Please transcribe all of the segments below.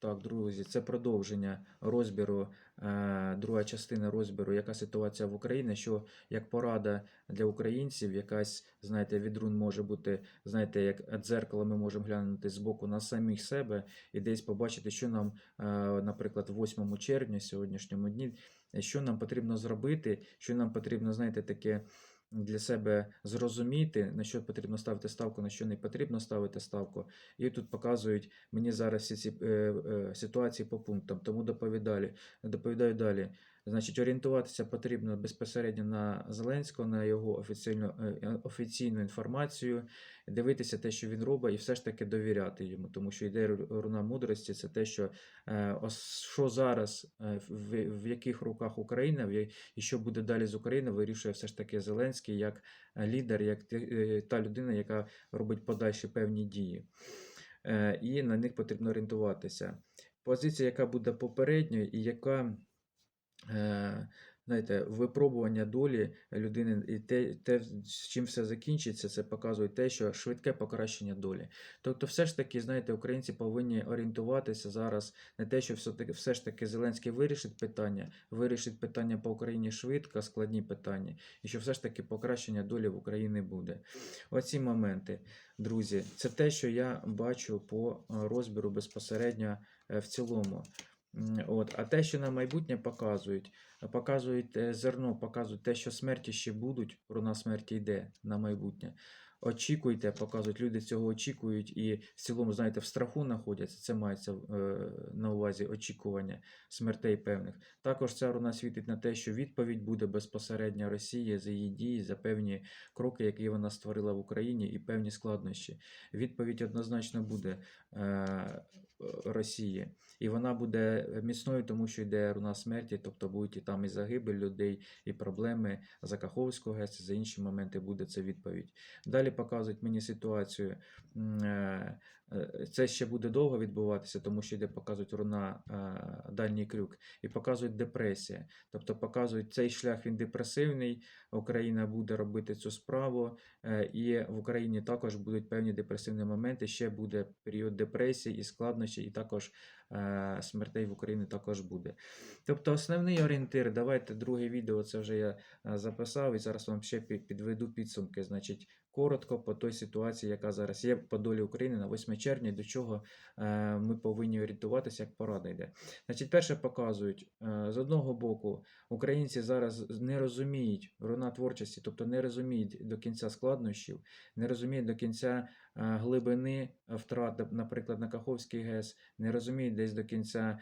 Так, друзі, це продовження розбіру, е, друга частина розбіру, яка ситуація в Україні, що як порада для українців, якась, знаєте, відрун може бути, знаєте, як дзеркало ми можемо глянути з боку на самих себе і десь побачити, що нам, е, наприклад, 8 червня, сьогоднішньому дні, що нам потрібно зробити, що нам потрібно, знаєте, таке для себе зрозуміти, на що потрібно ставити ставку, на що не потрібно ставити ставку. І тут показують мені зараз всі ці е, е, ситуації по пунктам. Тому доповідаю, доповідаю далі. Значить, орієнтуватися потрібно безпосередньо на Зеленського, на його офіційну, е, офіційну інформацію, дивитися те, що він робить, і все ж таки довіряти йому, тому що йде руна мудрості, це те, що е, що зараз, е, в, в яких руках Україна, і що буде далі з Україною, вирішує все ж таки Зеленський як е, лідер, як е, та людина, яка робить подальші певні дії. Е, І на них потрібно орієнтуватися. Позиція, яка буде попередньою, і яка е, знаєте, випробування долі людини і те, те, з чим все закінчиться, це показує те, що швидке покращення долі. Тобто, все ж таки, знаєте, українці повинні орієнтуватися зараз на те, що все, таки, все ж таки Зеленський вирішить питання, вирішить питання по Україні швидко, складні питання, і що все ж таки покращення долі в Україні буде. Оці моменти, друзі, це те, що я бачу по е, розбіру безпосередньо е, в цілому. От. А те, що на майбутнє показують, показують е, зерно, показують те, що смерті ще будуть, руна смерті йде на майбутнє. Очікуйте, показують, люди цього очікують і в цілому, знаєте, в страху знаходяться. Це мається е, на увазі очікування смертей певних. Також ця руна світить на те, що відповідь буде безпосередньо Росії за її дії, за певні кроки, які вона створила в Україні, і певні складнощі. Відповідь однозначно буде е, Росії. І вона буде міцною, тому що йде руна смерті, тобто будуть і там і загибель людей, і проблеми за Каховського ГЕС, за інші моменти буде це відповідь. Далі показують мені ситуацію. е, е, Це ще буде довго відбуватися, тому що йде показують руна е, дальній крюк, і показують депресія. Тобто показують цей шлях він депресивний. Україна буде робити цю справу, е, і в Україні також будуть певні депресивні моменти. Ще буде період депресії і складнощі, і також е, смертей в Україні також буде. Тобто, основний орієнтир, давайте друге відео, це вже я е, записав, і зараз вам ще підведу підсумки. Значить, коротко по той ситуації, яка зараз є по долі України на 8 червня, до чого е, ми повинні орієнтуватися, як порада йде. Значить, перше показують е, з одного боку, українці зараз не розуміють руна творчості, тобто не розуміють до кінця складнощів, не розуміють до кінця е, глибини втрат, наприклад, на Каховський ГЕС, не розуміють десь до кінця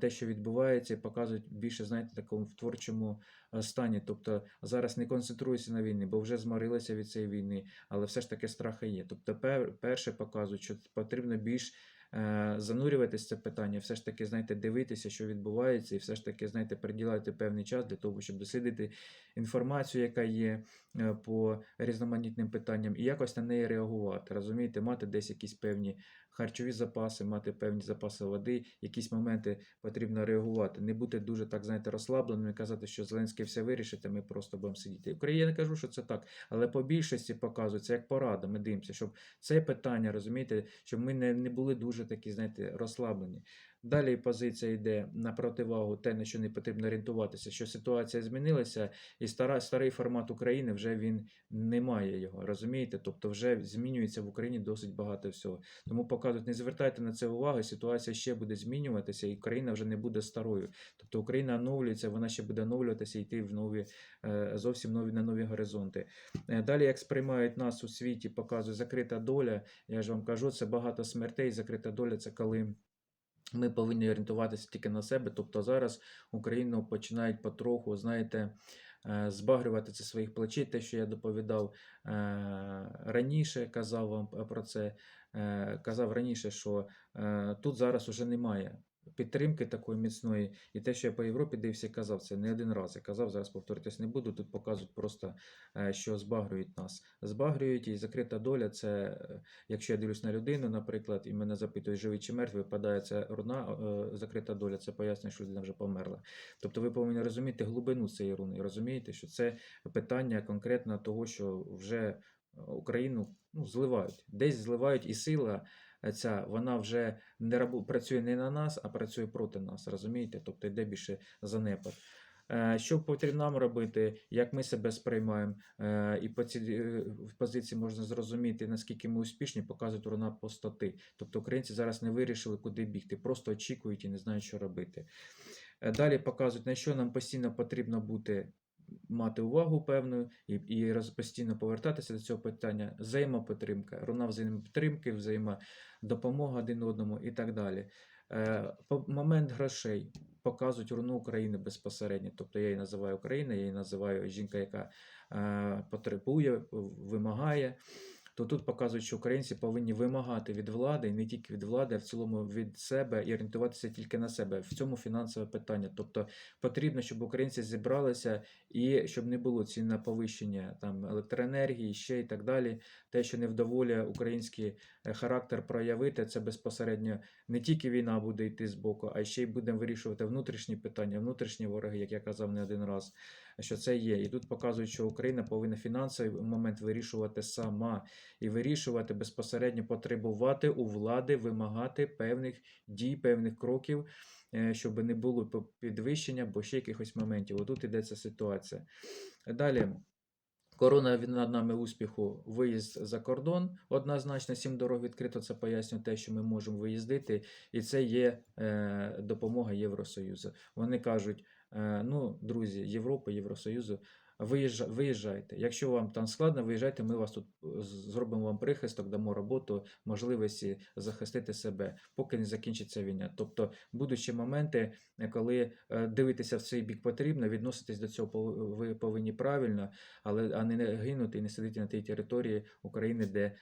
те, що відбувається, і показують більше, знаєте, такому в творчому стані. Тобто зараз не концентруються на війні, бо вже зморилися від цієї війни, але все ж таки страхи є. Тобто, пер, перше показують, що потрібно більш е, занурюватися в це питання, все ж таки, знаєте, дивитися, що відбувається, і все ж таки, знаєте, приділяти певний час для того, щоб дослідити інформацію, яка є е, по різноманітним питанням, і якось на неї реагувати. Розумієте, мати десь якісь певні харчові запаси, мати певні запаси води, якісь моменти потрібно реагувати. Не бути дуже так, знаєте, розслабленим і казати, що Зеленський все вирішить, ми просто будемо сидіти. Україна кажу, що це так, але по більшості показується як порада. Ми дивимося, щоб це питання, розумієте, щоб ми не, не були дуже такі, знаєте, розслаблені. Далі позиція йде на противагу, те, на що не потрібно орієнтуватися, що ситуація змінилася, і стара, старий формат України вже він не має його. Розумієте? Тобто вже змінюється в Україні досить багато всього. Тому показують, не звертайте на це уваги, ситуація ще буде змінюватися, і Україна вже не буде старою. Тобто Україна оновлюється, вона ще буде оновлюватися і йти в нові, е, зовсім нові на нові горизонти. Е, Далі, як сприймають нас у світі, показує закрита доля. Я ж вам кажу, це багато смертей. Закрита доля це коли. Ми повинні орієнтуватися тільки на себе. Тобто зараз Україну починають потроху, знаєте, е, збагрювати це своїх плечей. Те, що я доповідав е, раніше, казав вам про це, е, казав раніше, що е, тут зараз уже немає. Підтримки такої міцної, і те, що я по Європі дивився, казав це не один раз. Я казав, зараз повторитись не буду. Тут показують просто, е, що збагрюють нас. Збагрюють і закрита доля. Це е, якщо я дивлюсь на людину, наприклад, і мене запитують, живий чи мертвий, випадає ця руна, е, закрита доля, це пояснює, що людина вже померла. Тобто ви повинні розуміти глибину цієї руни, розумієте, що це питання конкретно того, що вже Україну ну, зливають. Десь зливають і сила ця, вона вже не працює не на нас, а працює проти нас. Розумієте? Тобто йде більше занепад. Е, Що потрібно нам робити, як ми себе сприймаємо, е, і по цій е, позиції можна зрозуміти, наскільки ми успішні, показують вона постоти. Тобто українці зараз не вирішили, куди бігти, просто очікують і не знають, що робити. Е, Далі показують, на що нам постійно потрібно бути, мати увагу певну і, і постійно повертатися до цього питання. Взаємопідтримка, руна взаємопідтримки, взаємодопомога один одному і так далі. Е, момент грошей показують руну України безпосередньо. Тобто я її називаю Україна, я її називаю жінка, яка е, потребує, вимагає. То тут показують, що українці повинні вимагати від влади, і не тільки від влади, а в цілому від себе і орієнтуватися тільки на себе. В цьому фінансове питання. Тобто потрібно, щоб українці зібралися і щоб не було ціни на повищення там електроенергії, ще і так далі. Те, що не вдоволює український е, характер проявити, це безпосередньо не тільки війна буде йти з боку, а ще й будемо вирішувати внутрішні питання, внутрішні вороги, як я казав не один раз, що це є. І тут показують, що Україна повинна фінансовий момент вирішувати сама і вирішувати безпосередньо потребувати у влади, вимагати певних дій, певних кроків, е, щоб не було підвищення або ще якихось моментів. Отут іде ця ситуація. Далі. Корона над нами успіху, виїзд за кордон. Однозначно, сім дорог відкрито. Це пояснює те, що ми можемо виїздити, і це є е, допомога Євросоюзу. Вони кажуть: е, ну, друзі, Європи, Євросоюзу, виїжджайте. Якщо вам там складно, виїжджайте, ми вас тут е, зробимо вам прихисток, дамо роботу, можливості захистити себе, поки не закінчиться війна. Тобто будуть ще моменти, е, коли е, дивитися в цей бік потрібно, відноситись до цього ви повинні правильно, але а не гинути і не сидіти на тій території України, де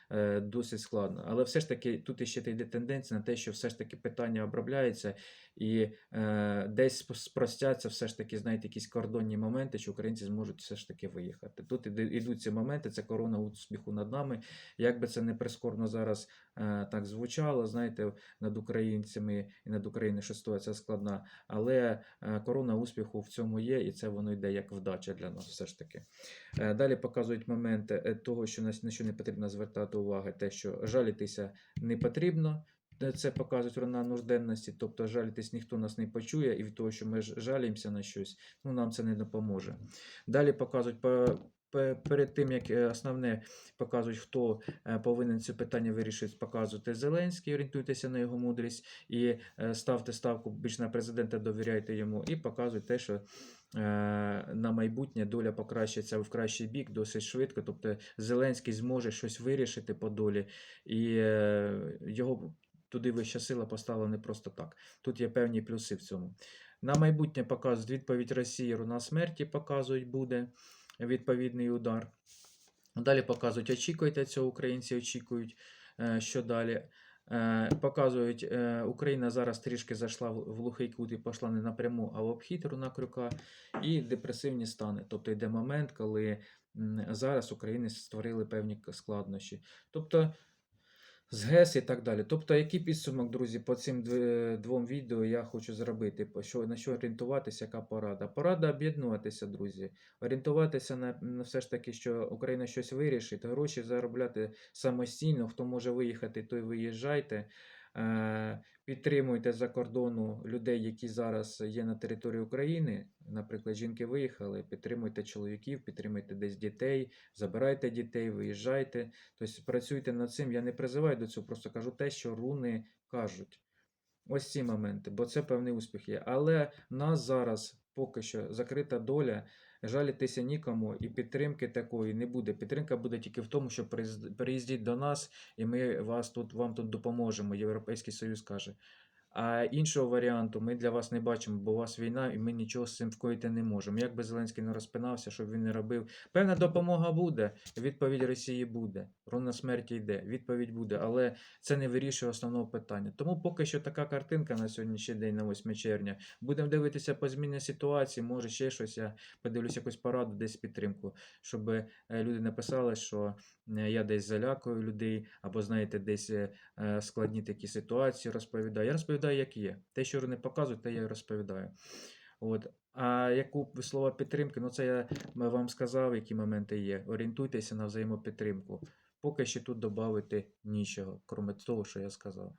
досить складно. Але все ж таки тут іще йде тенденція на те, що все ж таки питання обробляється і е, десь спростяться все ж таки, знаєте, якісь кордонні моменти, що українці зможуть все ж таки виїхати. Тут ідуть ці моменти, це корона успіху над нами. Як би це не прискорбно зараз е, так звучало, знаєте, над українцями і над Україною, що ситуація складна, але е, корона успіху в цьому є, і це воно йде як вдача для нас, все ж таки. Е, Далі показують моменти того, що на що не потрібно звертати уваги, те, що жалітися не потрібно. Це показують руна нужденності, тобто жалітись ніхто нас не почує, і від того, що ми жаліємося на щось, ну нам це не допоможе. Далі показують Перед тим як е, основне показують, хто е, повинен це питання вирішити, показувати Зеленський, орієнтуйтеся на його мудрість і е, ставте ставку більш на президента, довіряйте йому, і показують те, що на майбутнє доля покращиться в кращий бік досить швидко. Тобто Зеленський зможе щось вирішити по долі, і його туди вища сила поставила не просто так. Тут є певні плюси в цьому. На майбутнє показують відповідь Росії руна смерті, показують буде відповідний удар. Далі показують, очікуйте цього, українці очікують, е, що далі. Е, Показують, е, Україна зараз трішки зайшла в глухий кут і пішла не напряму, а в обхід руна крюка, і депресивні стани. Тобто йде момент, коли зараз України створили певні складнощі. Тобто з ГЕС і так далі. Тобто, який підсумок, друзі, по цим двом відео я хочу зробити, по що, на що орієнтуватися, яка порада? Порада об'єднуватися, друзі, орієнтуватися на, на все ж таки, що Україна щось вирішить, гроші заробляти самостійно, хто може виїхати, той виїжджайте. Підтримуйте за кордону людей, які зараз є на території України. Наприклад, жінки виїхали, підтримуйте чоловіків, підтримуйте десь дітей, забирайте дітей, виїжджайте. Тобто працюйте над цим. Я не призиваю до цього, просто кажу те, що руни кажуть. Ось ці моменти, бо це певний успіх є. Але в нас зараз поки що закрита доля, жалітися нікому, і підтримки такої не буде. Підтримка буде тільки в тому, що приїзд- приїздіть до нас, і ми вас тут, вам тут допоможемо. Європейський Союз каже. А іншого варіанту ми для вас не бачимо, бо у вас війна, і ми нічого з цим вкоїти не можемо. Як би Зеленський не розпинався, щоб він не робив. Певна допомога буде, відповідь Росії буде. Руна смерті йде, відповідь буде, але це не вирішує основного питання. Тому поки що така картинка на сьогоднішній день, на 8 червня. Будемо дивитися по зміні ситуації, може ще щось. Я подивлюсь якусь пораду, десь підтримку, щоб е, люди написали, що я десь залякую людей, або знаєте, десь е, е, складні такі ситуації розповідаю. Я розповідаю, як є. Те, що вони показують, те я розповідаю. От. А яку слова підтримки, ну це я вам сказав, які моменти є. Орієнтуйтеся на взаємопідтримку. Поки що тут додати нічого, крім того, що я сказав.